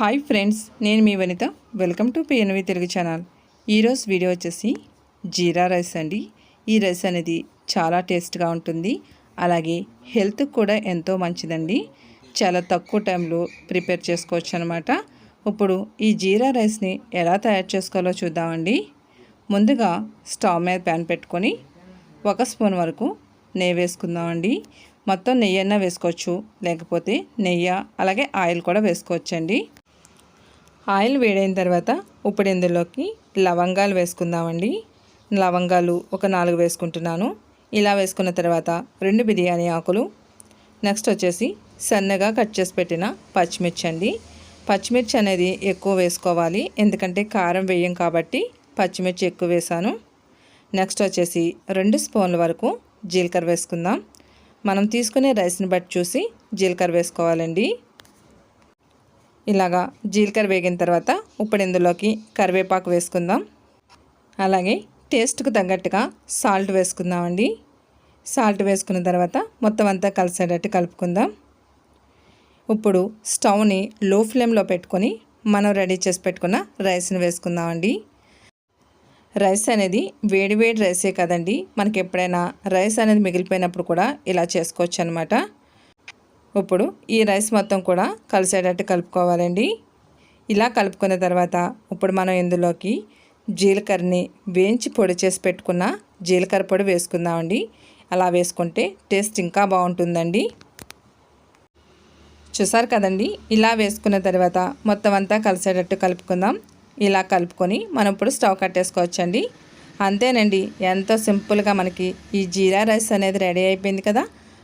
Hi friends నేను మీ Vanitha. Welcome to PNV Telugu channel. ఈరోజు video వచ్చేసి జీరా రైస్ అండి. ఈ రైస్ అనేది చాలా టేస్ట్గా ఉంటుంది. అలాగే హెల్త్ కూడా ఎంతో మంచిదండి. చాలా తక్కువ టైంలో ప్రిపేర్ చేసుకోవచ్చు అనమాట ఇప్పుడు ఈ జీరా రైస్ని ఎలా తయారు చేసుకోవాలో చూద్దామండి. ముందుగా స్టవ్ మీద ప్యాన్ పెట్టుకొని ఒక స్పూన్ వరకు నెయ్యి వేసుకుందామండి. మొత్తం నెయ్యి అయినా వేసుకోవచ్చు. లేకపోతే నెయ్యి అలాగే ఆయిల్ కూడా వేసుకోవచ్చండి. ఆయిల్ వేడైన తర్వాత ఇప్పుడు ఇందులోకి లవంగాలు వేసుకుందామండి. లవంగాలు ఒక నాలుగు వేసుకుంటున్నాను. ఇలా వేసుకున్న తర్వాత రెండు బిర్యానీ ఆకులు. నెక్స్ట్ వచ్చేసి సన్నగా కట్ చేసి పెట్టిన పచ్చిమిర్చి అండి. పచ్చిమిర్చి అనేది ఎక్కువ వేసుకోవాలి. ఎందుకంటే కారం వేయం కాబట్టి పచ్చిమిర్చి ఎక్కువ వేసాను. నెక్స్ట్ వచ్చేసి రెండు స్పూన్ల వరకు జీలకర్ర వేసుకుందాం. మనం తీసుకునే రైస్ని బట్టి చూసి జీలకర్ర వేసుకోవాలండి. ఇలాగా జీలకర్ర వేగిన తర్వాత ఇప్పుడు ఇందులోకి కరివేపాకు వేసుకుందాం. అలాగే టేస్ట్కు తగ్గట్టుగా సాల్ట్ వేసుకుందామండి. సాల్ట్ వేసుకున్న తర్వాత మొత్తం అంతా కలిసేటట్టు కలుపుకుందాం. ఇప్పుడు స్టవ్ని లో ఫ్లేమ్లో పెట్టుకొని మనం రెడీ చేసి పెట్టుకున్న రైస్ని వేసుకుందామండి. రైస్ అనేది వేడి వేడి రైసే కదండి. మనకి ఎప్పుడైనా రైస్ అనేది మిగిలిపోయినప్పుడు కూడా ఇలా చేసుకోవచ్చు అనమాట ఇప్పుడు ఈ రైస్ మొత్తం కూడా కలిసేటట్టు కలుపుకోవాలండి. ఇలా కలుపుకున్న తర్వాత ఇప్పుడు మనం ఇందులోకి జీలకర్రని వేయించి పొడి చేసి పెట్టుకున్న జీలకర్ర పొడి వేసుకుందామండి. అలా వేసుకుంటే టేస్ట్ ఇంకా బాగుంటుందండి. చూసారు కదండి? ఇలా వేసుకున్న తర్వాత మొత్తం అంతా కలిసేటట్టు కలుపుకుందాం. ఇలా కలుపుకొని మనం ఇప్పుడు స్టవ్ కట్టేసుకోవచ్చండి. అంతేనండి ఎంతో సింపుల్గా మనకి ఈ జీరా రైస్ అనేది రెడీ అయిపోయింది కదా?